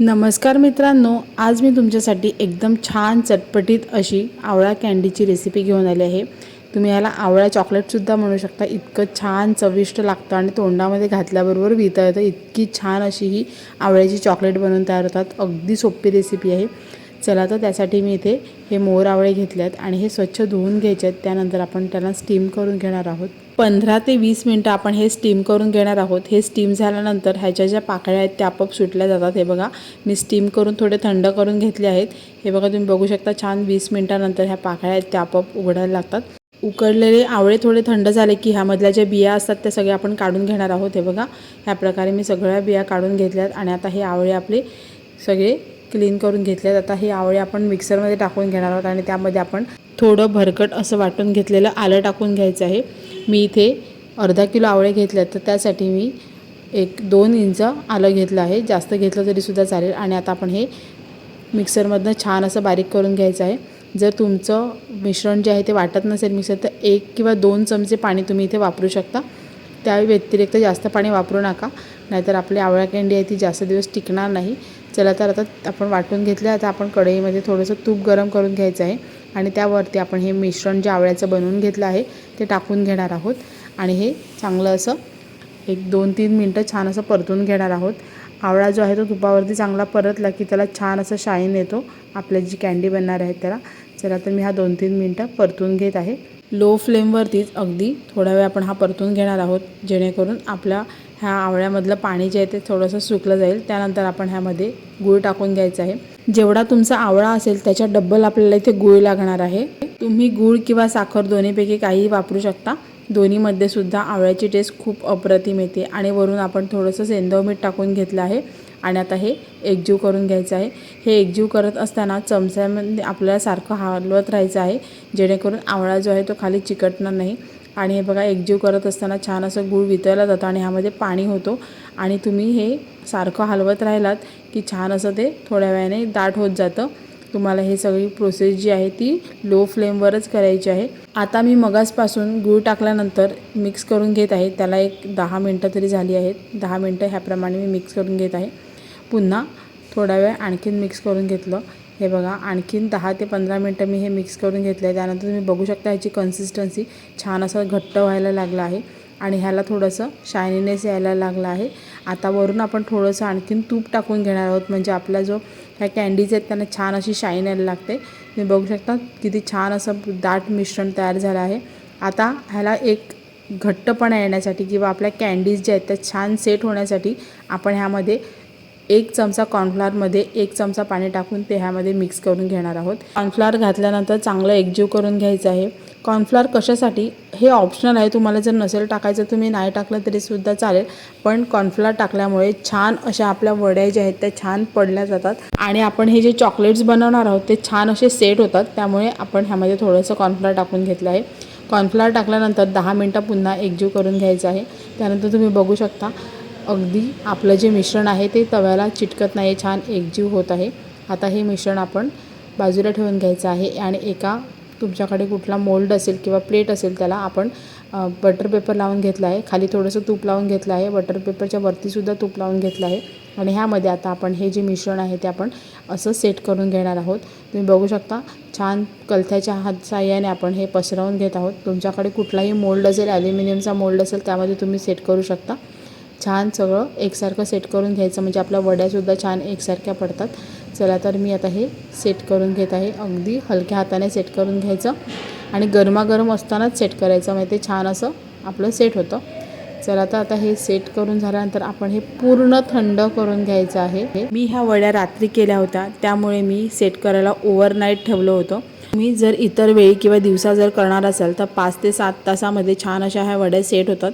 नमस्कार मित्रांनो आज मी तुमच्यासाठी एकदम छान चटपटीत अशी आवळा कँडीची रेसिपी घेऊन आली आहे. तुम्ही याला आवळा चॉकलेटसुद्धा म्हणू शकता इतकं छान चविष्ट लागतं आणि तोंडामध्ये घातल्याबरोबर विता येतं. इतकी छान अशी ही आवळ्याची चॉकलेट बनवून तयार होतात. अगदी सोपी रेसिपी आहे. चला तर त्यासाठी मी इथे हे मोर आवळे घेतले आहेत आणि हे स्वच्छ धुवून घ्यायचे आहेत. त्यानंतर आपण त्याला स्टीम करून घेणार आहोत. पंधरा ते वीस मिनटं आपण हे स्टीम करून घेणार आहोत. हे स्टीम झाल्यानंतर ह्याच्या ज्या पाकळ्या आहेत त्या आपोआप सुटल्या जातात. हे बघा मी स्टीम करून थोडे थंड करून घेतले आहेत. हे बघा तुम्ही बघू शकता छान वीस मिनटानंतर ह्या पाकळ्या आहेत त्या आपोआप उघडायला लागतात. उकडलेले आवळे थोडे थंड झाले की ह्यामधल्या ज्या बिया असतात त्या सगळ्या आपण काढून घेणार आहोत. हे बघा ह्या प्रकारे मी सगळ्या बिया काढून घेतल्यात आणि आता हे आवळे आपले सगळे क्लीन करून घेतल्यात आता हे आवळे आपण मिक्सरमध्ये टाकून घेणार आहोत आणि त्यामध्ये आपण थोडं भरकट असं वाटून घेतलेलं आलं टाकून घ्यायचं आहे. मी इथे अर्धा किलो आवळे घेतले तर त्यासाठी मी एक दोन इंच आलं घेतलं आहे. जास्त घेतलं तरीसुद्धा चालेल. आणि आता आपण हे मिक्सरमधनं छान असं बारीक करून घ्यायचं आहे. जर तुमचं मिश्रण जे आहे ते वाटत नसेल मिक्सर तर एक किंवा दोन चमचे पाणी तुम्ही इथे वापरू शकता. त्या व्यतिरिक्त जास्त पाणी वापरू नका. नाहीतर आपली आवळा कँडी आहे ती जास्त दिवस टिकणार नाही. चला तर आता आपण वाटून घेतलं. आता आपण कढईमध्ये थोडंसं तूप गरम करून घ्यायचं आहे. आणि त्यावरती आपण हे मिश्रण जे आवळ्याचं बनवून घेतलं आहे ते टाकून घेणार आहोत. आणि हे चांगलं असं एक दोन तीन मिनटं छान असं परतून घेणार आहोत. आवळा जो आहे तो तुपावरती चांगला परतला की त्याला छान असं शाईन येतो. आपल्या जी कँडी बनणार आहे त्याला. चला तर मी हा दोन तीन मिनटं परतून घेत आहे. लो फ्लेमवरतीच अगदी थोडा वेळ आपण हा परतून घेणार आहोत. जेणेकरून आपल्या ह्या आवळ्यामधलं पाणी जे आहे ते थोडंसं सुकलं जाईल. त्यानंतर आपण ह्यामध्ये गूळ टाकून घ्यायचं आहे. जेवढा तुमचा आवळा असेल त्याच्या डब्बल आपल्याला इथे गूळ लागणार आहे. तुम्ही गूळ किंवा साखर दोन्हीपैकी काहीही वापरू शकता. दोन्हीमध्ये सुद्धा आवळ्याची टेस्ट खूप अप्रतिम येते आणि वरून आपण थोडंसं सेंदव मीठ टाकून घेतलं आहे. आणि आता हे एकजीव करून घ्यायचं आहे. हे एकजीव करत असताना चमच्यामध्ये आपल्याला सारखं हलवत राहायचं आहे. जेणेकरून आवळा जो आहे तो खाली चिकटणार नाही. आणि हे बघा एकजीव करत असताना छान असं गूळ वितळला जातं आणि ह्यामध्ये पाणी होतो. आणि तुम्ही हे सारखं हलवत राहिलात की छान असं ते थोड्या वेळाने दाट होत जातं. तुम्हाला हे सगळी प्रोसेस जी आहे ती लो फ्लेमवरच करायची आहे. आता मी मगासपासून गूळ टाकल्यानंतर मिक्स करून घेत आहे. त्याला एक दहा मिनटं तरी झाली आहेत. दहा मिनटं ह्याप्रमाणे मी मिक्स करून घेत आहे. पुन्हा थोडा वेळ आणखीन मिक्स करून घेतलं. हे बघा आणखीन दहा ते पंधरा मिनटं मी हे मिक्स करून घेतलं आहे त्यानंतर तुम्ही बघू शकता ह्याची कन्सिस्टन्सी छान असं घट्ट व्हायला लागलं आहे आणि ह्याला थोडंसं शायनीनेस यायला लागलं आहे. आता वरून आपण थोडंसं आणखीन तूप टाकून घेणार आहोत. म्हणजे आपला जो ह्या कँडीज आहेत त्यांना छान अशी शाईन यायला लागते. तुम्ही बघू शकता किती छान असं दाट मिश्रण तयार झालं आहे. आता ह्याला एक घट्टपणा येण्यासाठी किंवा आपल्या कँडीज ज्या आहेत त्या छान सेट होण्यासाठी आपण ह्यामध्ये एक चमचा कॉर्नफ्लॉरमध्ये एक चमचा पाणी टाकून ते ह्यामध्ये मिक्स करून घेणार आहोत. कॉर्नफ्लॉर घातल्यानंतर चांगलं एकजीव करून घ्यायचं आहे. कॉर्नफ्लॉर कशासाठी? हे ऑप्शनल आहे तुम्हाला जर नसेल टाकायचं तुम्ही नाही टाकलं तरीसुद्धा चालेल. पण कॉर्नफ्लॉर टाकल्यामुळे छान अशा आपल्या वड्या ज्या आहेत त्या छान पडल्या जातात. आणि आपण हे जे चॉकलेट्स बनवणार आहोत ते छान असे सेट होतात. त्यामुळे आपण ह्यामध्ये थोडंसं कॉर्नफ्लॉर टाकून घेतलं आहे. कॉर्नफ्लॉर टाकल्यानंतर दहा मिनटं पुन्हा एकजीव करून घ्यायचं आहे. त्यानंतर तुम्ही बघू शकता अगदी आपलं जे मिश्रण आहे ते तव्याला चिटकत नाही छान एकजीव होत आहे. आता हे मिश्रण आपण बाजूला ठेवून घ्यायचं आहे आणि एका तुमच्याकडे कुठला मोल्ड असेल किंवा प्लेट असेल त्याला आपण बटर पेपर लावून घेतला आहे. खाली थोडंसं तूप लावून घेतलं आहे. बटर पेपरच्या वरतीसुद्धा तूप लावून घेतलं आहे. आणि ह्यामध्ये आता आपण हे जे मिश्रण आहे ते आपण असं सेट करून घेणार आहोत. तुम्ही बघू शकता छान कलथ्याच्या हात साह्याने आपण हे पसरवून घेत आहोत. तुमच्याकडे कुठलाही मोल्ड असेल ॲल्युमिनियमचा मोल्ड असेल त्यामध्ये तुम्ही सेट करू शकता. छान सगळं एकसारखं सेट करून घ्यायचं. म्हणजे आपल्या वड्यासुद्धा छान एकसारख्या पडतात. चला तर मी आता हे सेट करून घेत आहे. अगदी हलक्या हाताने सेट करून घ्यायचं. आणि गरमागरम असतानाच सेट करायचं. म्हणजे ते छान असं आपलं सेट होतं. चला तर आता हे सेट करून झाल्यानंतर आपण हे पूर्ण थंड करून घ्यायचं आहे. मी ह्या वड्या रात्री केल्या होत्या. त्यामुळे मी सेट करायला ओव्हरनाईट ठेवलं होतं. तुम्ही जर इतर वेळी किंवा दिवसा जर करणार असाल तर पाच ते सात तासामध्ये छान अशा ह्या वड्या सेट होतात.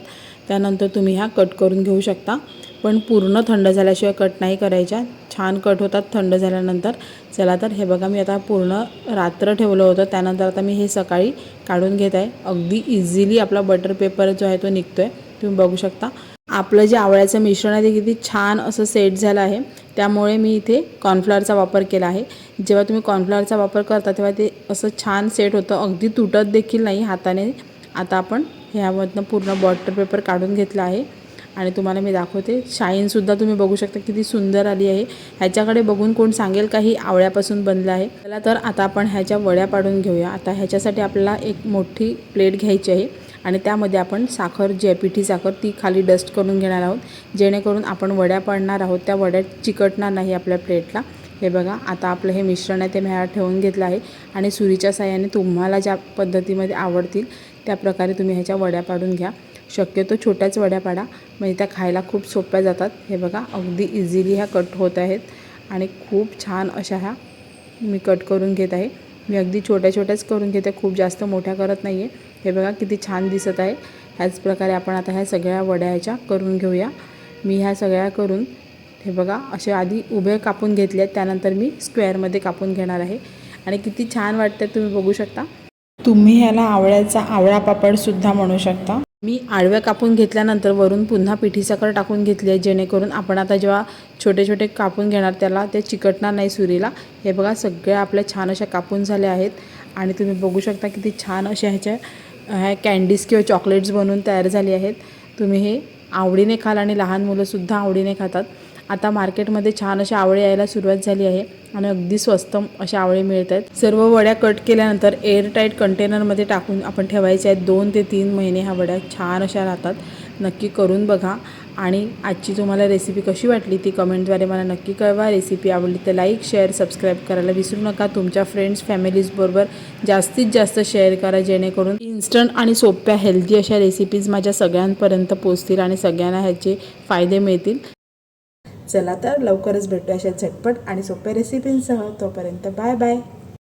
त्यानंतर तुम्ही ह्या कट करून घेऊ शकता. पण पूर्ण थंड झाल्याशिवाय कट नाही करायच्या. छान कट होतात थंड झाल्यानंतर. चला तर हे बघा मी आता पूर्ण रात्र ठेवलं होतं. त्यानंतर आता मी हे सकाळी काढून घेत आहे. अगदी इझिली आपला बटर पेपर जो आहे तो निघतो आहे तुम्ही बघू शकता. आपलं जे आवळ्याचं मिश्रण आहे ते किती छान असं सेट झालं आहे. त्यामुळे मी इथे कॉर्नफ्लॉरचा वापर केला आहे. जेव्हा तुम्ही कॉर्नफ्लॉरचा वापर करता तेव्हा ते असं छान सेट होतं. अगदी तुटत देखील नाही हाताने. आता आपण ह्यामधनं पूर्ण बॉटर पेपर काढून घेतला आहे. आणि तुम्हाला मी दाखवते. शाईनसुद्धा तुम्ही बघू शकता किती सुंदर आली आहे. ह्याच्याकडे बघून कोण सांगेल का ही आवळ्यापासून बनलं आहे. चला तर आता आपण ह्याच्या वड्या पाडून घेऊया. आता ह्याच्यासाठी आपल्याला एक मोठी प्लेट घ्यायची आहे. आणि त्यामध्ये आपण साखर जी आहे पिठी साखर ती खाली डस्ट करून घेणार आहोत. जेणेकरून आपण वड्या पाडणार आहोत. त्या वड्या चिकटणार नाही आपल्या प्लेटला हे बघा आता आपलं हे मिश्रण आहे ते मी ठेवून घेतलं आहे आणि सुरीच्या साह्याने तुम्हाला ज्या पद्धतीमध्ये आवडतील त्या प्रकारे तुम्ही ह्याच्या वड्या पाडून घ्या. शक्यतो छोट्याच वड्या पाडा म्हणजे त्या खायला खूप सोप्या जातात. हे बघा अगदी इझिली ह्या कट होत आहेत आणि खूप छान अशा ह्या मी कट करून घेत आहे. मी अगदी छोट्या छोट्याच करून घेते खूप जास्त मोठ्या करत नाही आहे हे बघा किती छान दिसत आहे. ह्याच प्रकारे आपण आता ह्या सगळ्या वड्या ह्याच्या करून घेऊया. मी ह्या सगळ्या करून हे बघा असे आधी उभे कापून घेतले आहेत त्यानंतर मी स्क्वेअरमध्ये कापून घेणार आहे. आणि किती छान वाटतं तुम्ही बघू शकता. तुम्ही ह्याला आवळ्याचा आवळा पापडसुद्धा म्हणू शकता. मी आडव्या कापून घेतल्यानंतर वरून पुन्हा पिठी साखर टाकून घेतली आहे जेणेकरून आपण आता जेव्हा छोटे छोटे कापून घेणार त्याला ते चिकटणार नाही सुरीला. हे बघा सगळ्या आपल्या छान अशा कापून झाल्या आहेत. आणि तुम्ही बघू शकता किती छान अशा ह्याच्या ह्या कॅन्डीज किंवा चॉकलेट्स बनवून तयार झाली आहेत. तुम्ही हे आवडीने खाल आणि लहान मुलंसुद्धा आवडीने खातात. आता मार्केटमध्ये छान अशा आवळे यायला सुरुवात झाली आहे आणि अगदी स्वस्त अशा आवळे मिळत आहेत सर्व वड्या कट केल्यानंतर एअरटाईट कंटेनरमध्ये टाकून आपण ठेवायचे आहेत. दोन ते तीन महिने ह्या वड्या छान अशा राहतात. नक्की करून बघा. आणि आजची तुम्हाला रेसिपी कशी वाटली ती कमेंटद्वारे मला नक्की कळवा. रेसिपी आवडली तर लाईक शेअर सबस्क्राईब करायला विसरू नका. तुमच्या फ्रेंड्स फॅमिलीजबरोबर जास्तीत जास्त शेअर करा जेणेकरून इन्स्टंट आणि सोप्या हेल्दी अशा रेसिपीज माझ्या सगळ्यांपर्यंत पोचतील आणि सगळ्यांना ह्याचे फायदे मिळतील. चला तर लवकरच भेटू अशा झटपट आणि सोप्या रेसिपींसह तोपर्यंत बाय बाय.